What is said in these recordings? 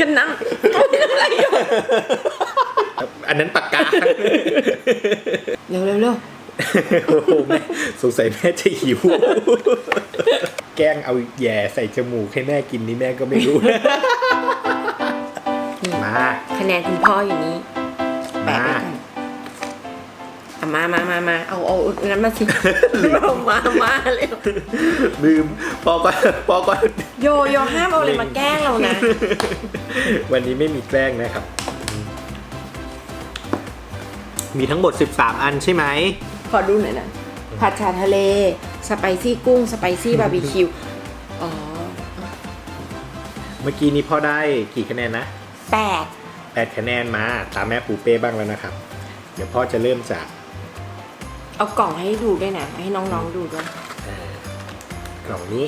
กันนั่งเขาไม่ทำอะไรอยู่อันนั้นปากกาเร็วเร็วเร็วโอ้โหแม่สงสัยแม่จะหิว แกล้งเอาแหย่ใส่จมูกให้แม่กินนี่แม่ก็ไม่รู้ มา คะแนนคุณพ่ออยู่นี้แปะมา ไว้ก่อน อะมามามามาเอาเอาอันนั้นมาสิเอามามาเร็วลืมพอก่อนพอก่อนโยโยห้ามเอาอะไรมาแกล้งเรานะ วันนี้ไม่มีแกล้งนะครับ มีทั้งหมด 13 อันใช่ไหม ขอดูหน่อยนะผัดชาทะเล สไปซี่กุ้ง สไปซี่บาร์บีคิว อ๋อ เมื่อกี้นี้พ่อได้กี่คะแนนนะแปด8คะแนนมา ตามแม่ปูเป้บ้างแล้วนะครับ เดี๋ยวพ่อจะเริ่มจาก เอากล่องให้ดูด้วยนะ ให้น้องๆดูด้วยเอ่อกล่องนี้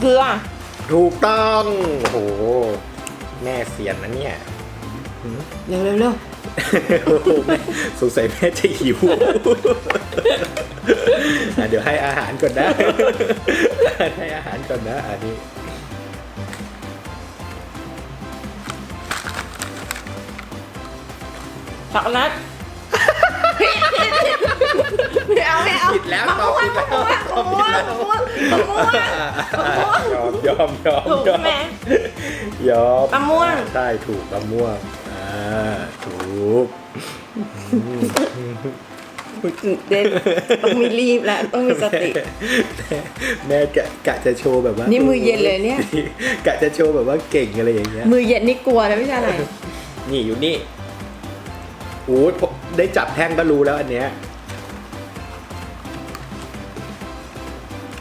เกลือถูกต้องโอ้โห แม่เสียนนะเนี่ย เร็วเร็วเร็วโอ้โหแม่สงสัยแม่จะหิวอะเดี๋ยวให้อาหารก่อนนะ ให้อาหารก่อนนะอันนี้ ช็อกโกแลตไม่เอาไม่เอาผิดแล้วมะตอบม่วผิงดแล้วมะตอบผิม่วดงแล้วมะม่วงมะม่วง ยอมยอมยอมถูกยอมไหมยอมมะม่วงใช่ถูกมะม่วงอ่าถูกเด่นต้องมีรีบแล้วต้องมีสติ แม่กะกะจะโชว์แบบว่านี่นี่มือเย็นเลยเนี่ย กะจะโชว์แบบว่าเก่งอะไรอย่างเงี้ย มือเย็นนี่กลัวนะไม่ใช่อะไร นี่อยู่นี่ โอ้ยผมได้จับแท่งก็รู้แล้วอันเนี้ย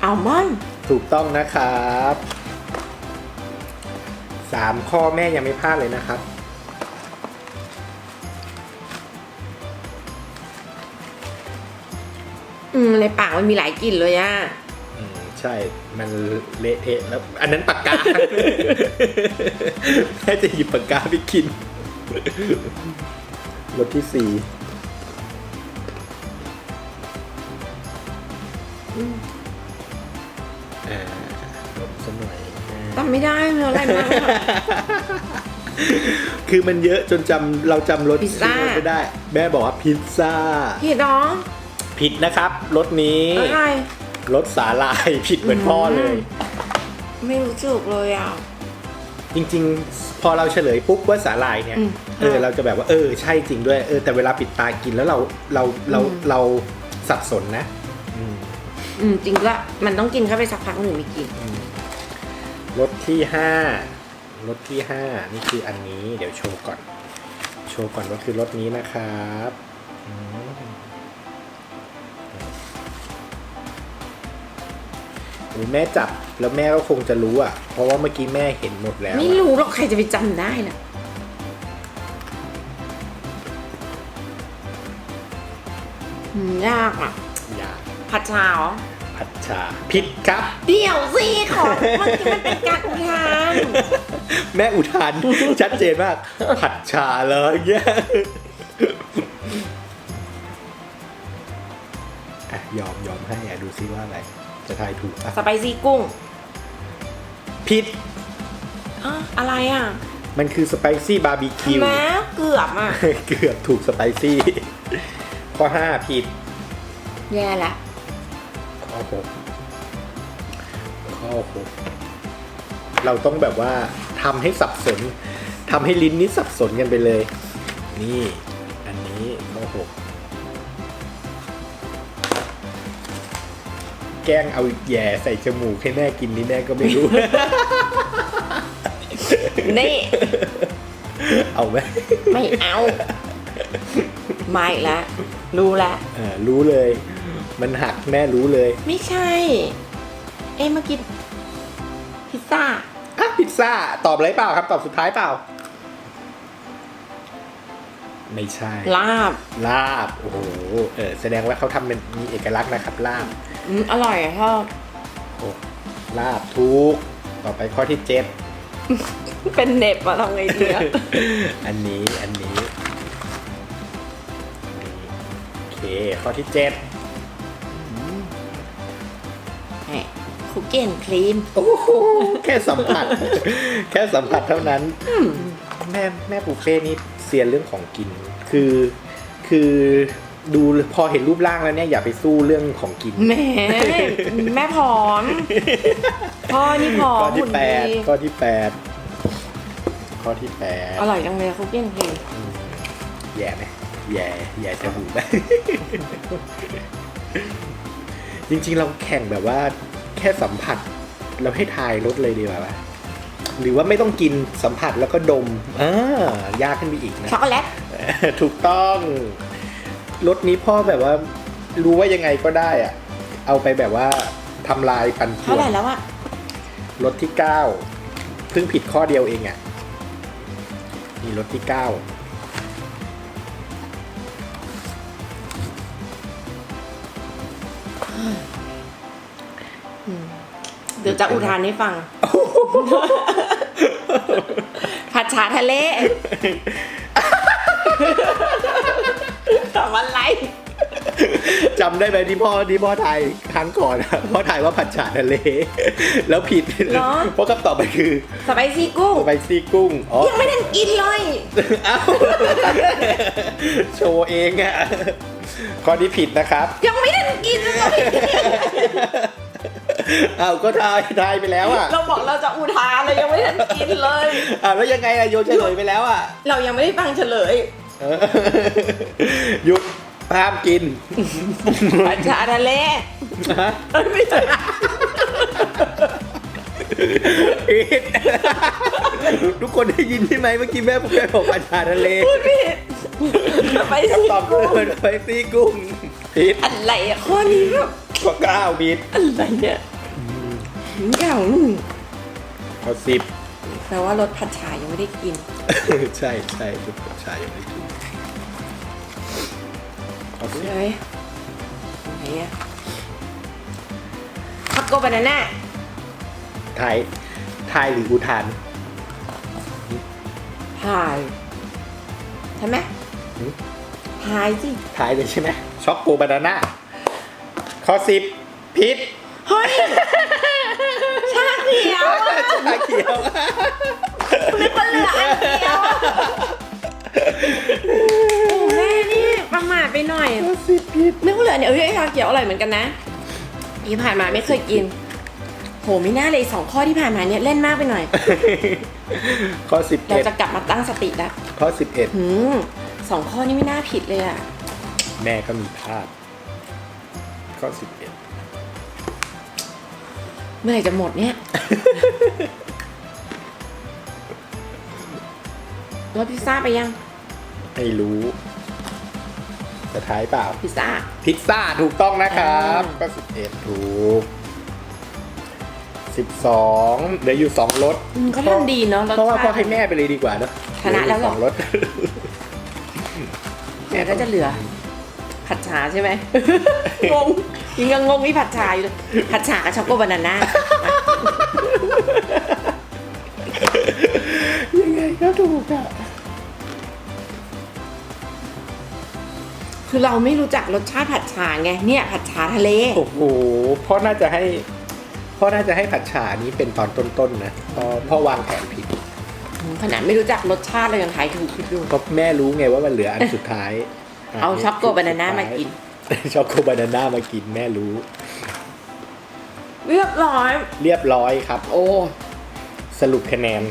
อัลมอนด์ถูกต้องนะครับสามข้อแม่ยังไม่พลาดเลยนะครับ อืม ในปากมันมีหลายกลิ่นเลยอะอืมใช่ มันเละเทะแล้ว อันนั้นปากกา แม่จะหยิบปากกาไปกิน รสที่สี่อ่าลบสักหน่อยอ่า จำไม่ได้เนื้ออะไรมากอะคือมันเยอะจนจำเราจำรสพิซซ่าชื่อไม่ได้ แม่บอกว่าพิซซ่าพี่น้องผิดนะครับรสนี้อะไรรสสาลายผิดเหมือนพ่อเลย ไม่รู้สึกเลยอะ จริงๆ พอเราเฉลยปุ๊บว่าสาลายเนี่ย อืม เออเราจะแบบว่าเออใช่จริงด้วยเออแต่เวลาปิดตากินแล้วเราเราเราอืมเราสับสนนะอืมอืมจริงละมันต้องกินเข้าไปสักพักหนึ่งไม่กินรสที่ห้ารสที่ห้านี่คืออันนี้เดี๋ยวโชว์ก่อน โชว์ก่อนว่าคือรสนี้นะครับอืมโอ้ยแม่จับแล้วแม่ก็คงจะรู้อะ เพราะว่าเมื่อกี้แม่เห็นหมดแล้ว ไม่อะรู้หรอกใครจะไปจำได้ล่ะ อืมยากอะอย่าผัดชาเหรอผัดชาผิดครับ เดี๋ยวสิขอมันมันเป็นการอุทานแม่อุทาน ชัดเจนมาก ผัดชาเลยเงี้ยอะยอมยอมให้อะดูซิว่าอะไร จะทายถูกปะสไปซี่กุ้งผิด อะอะไรอะมันคือสไปซี่บาร์บีคิวแม้เกือบอะ เกือบถูกสไปซี่ ข้อห้าผิด แย่ละ ข้อหกข้อหกเราต้องแบบว่าทำให้สับสนทำให้ลิ้นนี้สับสนกันไปเลย นี่ อันนี้ข้อหกแกล้งเอาแหย่ใส่จมูกให้แม่กินนี่แม่ก็ไม่รู้ นี่ เอาไหมไม่เอาไม่ละ รู้ละอ่ารู้เลย มันหักแม่รู้เลย ไม่ใช่ เอ๊ะเมื่อกี้พิซซ่าอะพิซซ่า ตอบอะไรเปล่าครับ ตอบสุดท้ายเปล่า ไม่ใช่ ลาบ ลาบ โอ้โห เออ แสดงว่าเขาทำเป็นมีเอกลักษณ์นะครับ ลาบอืมอร่อยอะชอบโอ้ลาบทุก ต่อไปข้อที่เจ็ด เป็นเน็บอะทำไงดีอะ อันนี้ อันนี้ ข้อที่เจ็ดคุกเก้นครีม โอ้โหแค่สัมผัส แค่สัมผัสเท่านั้น แม่แม่ปูเป้นี่เซียนเรื่องของกิน คือคือดูพอเห็นรูปร่างแล้วเนี่ยอย่าไปสู้เรื่องของกินแหมแม่ผอมพ่อนี่ผอข้อมที่หุ่นแปดดีข้อที่แปดข้อที่แปดอร่อยจังเลยคุกเก้นครีมแย่ไหม แย่แย่จะหูไหมจริงๆ เราแข่งแบบว่า แค่สัมผัสเราให้ทายรสเลยดีกว่าปะหรือว่าไม่ต้องกินสัมผัสแล้วก็ดมอ่ายากขึ้นไปอีกนะช็อกโกแลตถูกต้องรถนี้พ่อแบบว่า รู้ว่ายังไงก็ได้อะเอาไปแบบว่าทำลายปันป่เท่าวนไหร่แล้วอะรถที่เก้าเพิ่งผิดข้อเดียวเองอะ่ะนี่รถที่เก้า เดี๋ยวจะอุทานให้ฟัง ผัดฉาทะเลทำอะไรจำได้ไหมที่พ่อที่พ่อถ่ายครั้งก่อนอะพ่อถ่ายว่าผัดฉาทะเล แล้วผิดเหรอเพราะคำตอบมันคือสไปซี่กุ้งสไปซี่กุ้งอ๋อยังไม่ทันกินเลยเอ้าโชว์เองอะข้อนี้ผิดนะครับ ยังไม่ทันกินเลย อ้าวก็ทายทายไปแล้วอะเราบอกเราจะอุทานเลยยังไม่ทันกินเลยอ้าวแล้วยังไงอะโยนเฉลยไปแล้วอะเรายังไม่ได้ฟังเฉลยเออหยุดห้ามกินผัดฉาทะเลฮะเอ้ยไม่ใช่ผิดทุกคนได้ยินใช่ไหมเมื่อกี้แม่ผมแม่บอกผัดชาทะเลพูดผิดสไปซี่ตอบกุ้งเลยไปซีกุ้งผิดอะไรอะข้อนี้แบบข้อเก้าผิดอะไรเนี่ย เก่าข้อสิบแปลว่ารสผัดฉายังไม่ได้กิน ใช่ใช่ทุกผัดชายังไม่ได้กินข้อสิบเลยไหนอะพักโกบานาน่าไทยไทยหรืออุทานพายใช่ไหมหืมพายสิไทยเลยใช่ไหมช็อกโกบานาน่าข้อสิบผิดเฮ้ย ชาเขียวอะชาเขียวนึกว่าเหลืออันเดียวอะโอ้แม่นี่ประมาทไปหน่อยข้อสิบผิดนึกว่าเหลือเนี่ยเอ้ยไอ้ชาเขียวอร่อยเหมือนกันนะที่ผ่านมาไม่เคยกิน โหไม่น่าเลยสองข้อที่ผ่านมาเนี่ยเล่นมากไปหน่อย ข้อสิบเราเอ็ดจะกลับมาตั้งสติแล้วข้อสิบเอ็ดหืมสองข้อนี้ไม่น่าผิดเลยอะ แม่ก็มีพลาดข้อสิบเอ็ด เมื่อไหร่จะหมดเนี่ยรสพิซซ่าไปยัง ไม่รู้ จะท้ายเปล่า พิซซ่า พิซซ่าถูกต้องนะครับ อ่า ก็สิบเอ็ดถูกสิบสองเดี๋ยวอยู่สองรถอืมเขาทำดีเนาะรสเพราะว่าชาพ่อติ ให้แม่ไปเลยดีกว่าเนอะชนะแล้วเหรอสองรถแม่ก็จะเหลือ ผัดฉาใช่ไหม งงยังงงที่ผัดฉาอยู่เลยผัดฉากับช็อกโกบานาน่า ยังไงก็ถูกอะคือเราไม่รู้จักรสชาติผัดฉาไง เนี่ยผัดฉาทะเล โอ้โหพ่อน่าจะให้พ่อน่าจะให้ผัดฉานี้เป็นตอนต้นๆนะพ่อพ่อวางแผนผิดขนาดไม่รู้จักรสชาติเรายังทายถูกคิดดู เพราะแม่รู้ไงว่ามันเหลืออันสุดท้ายะ เอาช็อกโกบานาน่ามากิน ช็อกโกบานาน่ามากินแม่รู้ เรียบร้อย เรียบร้อยครับ โอ้ สรุปคะแนน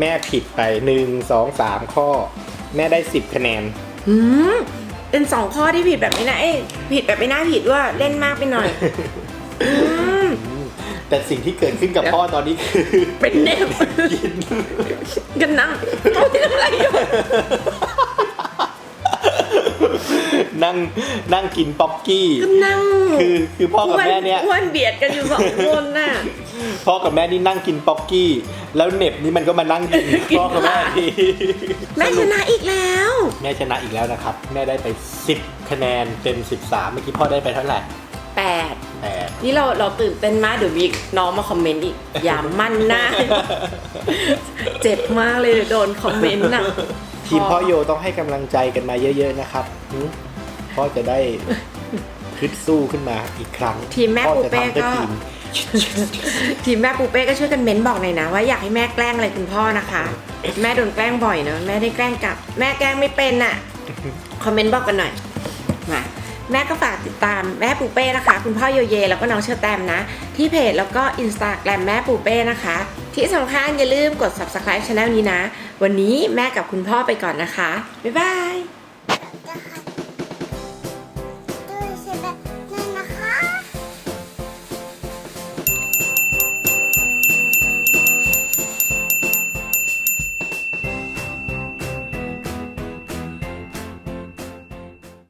แม่ผิดไปหนึ่งสองสามข้อ แม่ได้สิบคะแนนหืมเป็นสองข้อที่ผิดแบบไม่น่าเอ้ยผิดแบบไม่น่าผิดว่าเล่นมากไปหน่อยอืมแต่สิ่งที่เกิดขึ้นกับพ่อตอนนี้คือ เป็นเน็บกินกันนั่งเขาทำอะไรอยู่ นั่งนั่งกินป๊อกกี้ ก็นั่งคือคือพ่อกับแม่เนี่ยอ้วนเบียดกันอยู่สองคนน่ะพ่อกับแม่นี่นั่งกินป๊อกกี้ แล้วเหน็บนี่มันก็มานั่งกินกินพ่อกับแม่ผักทีแม่ชนะอีกแล้ว แม่ชนะอีกแล้วนะครับ แม่ได้ไป 10 คะแนนเต็ม 13 เมื่อกี้พ่อได้ไปเท่าไหร่แปดแปดนี่เราเราตื่นเต้นมากเดี๋ยวมีน้องมาคอมเมนต์อีก อย่ามั่นหน้า เจ็บมากเลยโดนคอมเมนต์น่ะทีมพ่อโยต้องให้กำลังใจกันมาเยอะ ๆ นะครับหืม พพ่อจะได้คึดสู้ขึ้นมาอีกครั้งทีมแม่พ่อปูจะเป้ทำเพื่อก็ทีมทีมแม่ปูเป้ก็ช่วยกันเม้นบอกหน่อยนะ ว่าอยากให้แม่แกล้งอะไรคุณพ่อนะคะ แม่โดนแกล้งบ่อยเนอะแม่ได้แกล้งกลับ แม่แกล้งไม่เป็นอะคอมเมนต์บอกกันหน่อยมาแม่ก็ฝากติดตามแม่ปูเป้นะคะ คุณพ่อโยเย แล้วก็น้องเชอร์แตมนะ ที่เพจแล้วก็อินสตาแกรมแม่ปูเป้นะคะ ที่สำคัญอย่าลืมกด subscribe channel นี้นะ วันนี้แม่กับคุณพ่อไปก่อนนะคะ บ๊ายบาย